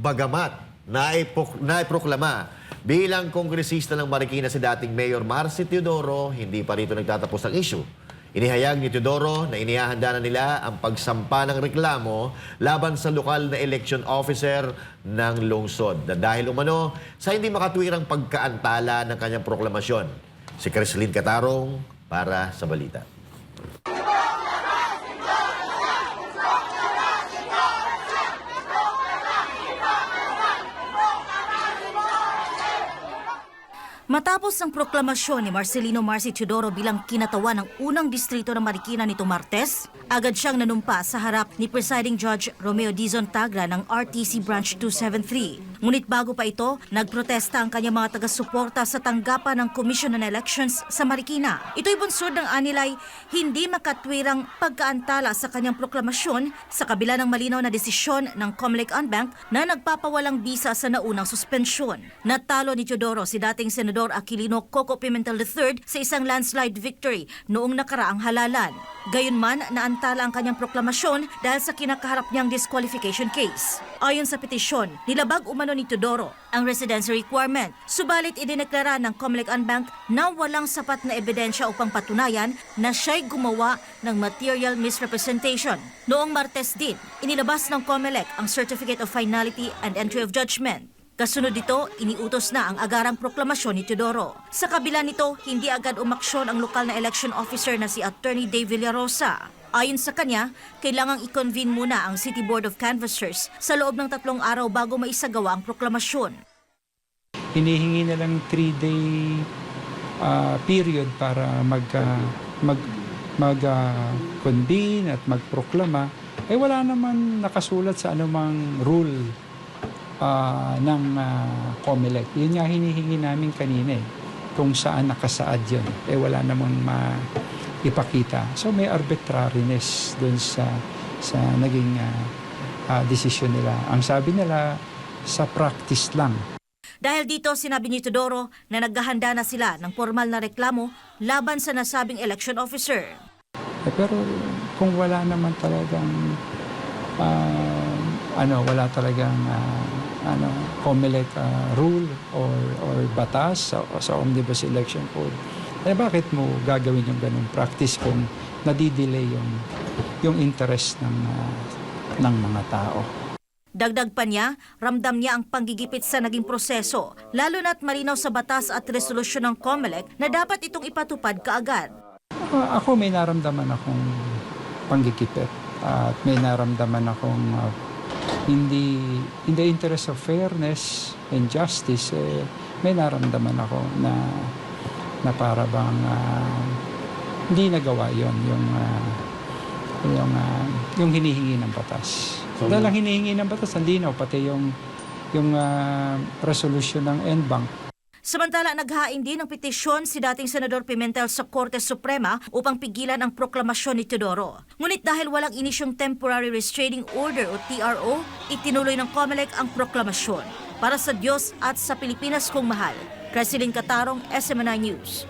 Bagamat naiproklama bilang kongresista ng Marikina si dating Mayor Marcy Teodoro, hindi pa rito nagtatapos ang issue. Inihayag ni Teodoro na inihahanda na nila ang pagsampa ng reklamo laban sa lokal na election officer ng lungsod na dahil umano sa hindi makatwirang pagkaantala ng kanyang proklamasyon. Si Crislin Catarong para sa balita. Matapos ang proklamasyon ni Marcelino Marci Teodoro bilang kinatawan ng unang distrito ng Marikina nito Martes, agad siyang nanumpa sa harap ni Presiding Judge Romeo Dizon Tagra ng RTC Branch 273. Ngunit bago pa ito, nagprotesta ang kanyang mga taga-suporta sa tanggapan ng Commission on Elections sa Marikina. Ito'y bunsod ng anilay hindi makatwirang pagkaantala sa kanyang proklamasyon sa kabila ng malinaw na desisyon ng Comelec Unbank na nagpapawalang bisa sa naunang suspensyon. Natalo ni Teodoro si dating Senador Aquilino Coco Pimentel III sa isang landslide victory noong nakaraang halalan. Gayunman, naantala ang kanyang proklamasyon dahil sa kinakaharap niyang disqualification case. Ayon sa petisyon, nilabag umano ni Teodoro ang residency requirement. Subalit idineklara ng Comelec Unbank na walang sapat na ebidensya upang patunayan na siya'y gumawa ng material misrepresentation. Noong Martes din, inilabas ng Comelec ang Certificate of Finality and Entry of Judgment. Kasunod dito, iniutos na ang agarang proklamasyon ni Teodoro. Sa kabila nito, hindi agad umaksyon ang lokal na election officer na si Attorney Dave Villarosa. Ayon sa kanya, kailangang i-convene muna ang City Board of Canvassers sa loob ng tatlong araw bago maisagawa ang proklamasyon. hinihingi na lang 3-day ah, period para mag ah, mag mag ah, convene at magproklama eh wala naman nakasulat sa anumang rule ah, ng ah, COMELEC. Yun nga hinihingi namin kanina eh, kung saan nakasaad yun. Eh wala namang maipakita. So may arbitrariness dun sa sa naging ah, ah, desisyon nila. Ang sabi nila, sa practice lang. Dahil dito, sinabi ni Teodoro na naghahanda na sila ng formal na reklamo laban sa nasabing election officer. Eh, pero kung wala naman talagang ah, ano, wala talagang ah, ano, COMELEC ah, rule or or batas sa, sa Omnibus Election Code, eh bakit mo gagawin yung ganung practice kung nadidelay yung yung interest ng ah, ng mga tao? Dagdag pa niya, ramdam niya ang panggigipit sa naging proseso, lalo na't malinaw sa batas at resolusyon ng COMELEC na dapat itong ipatupad kaagad. Ah, ako may naramdaman akong panggigipit at may naramdaman akong ah, hindi in the interest of fairness and justice eh, may naramdaman ako na na para bang ah, hindi nagawa yon yung ah, yung ah, yung hinihingi ng batas. Dahil ang hinihingi ng batas ang linaw pati yung yung ah, resolution ng NBank Samantala, naghain din ng petisyon si dating Senador Pimentel sa Korte Suprema upang pigilan ang proklamasyon ni Teodoro. Ngunit dahil walang inisyong Temporary Restraining Order o TRO, itinuloy ng COMELEC ang proklamasyon. Para sa Diyos at sa Pilipinas kong mahal, Cresilin Catarong, SMNI News.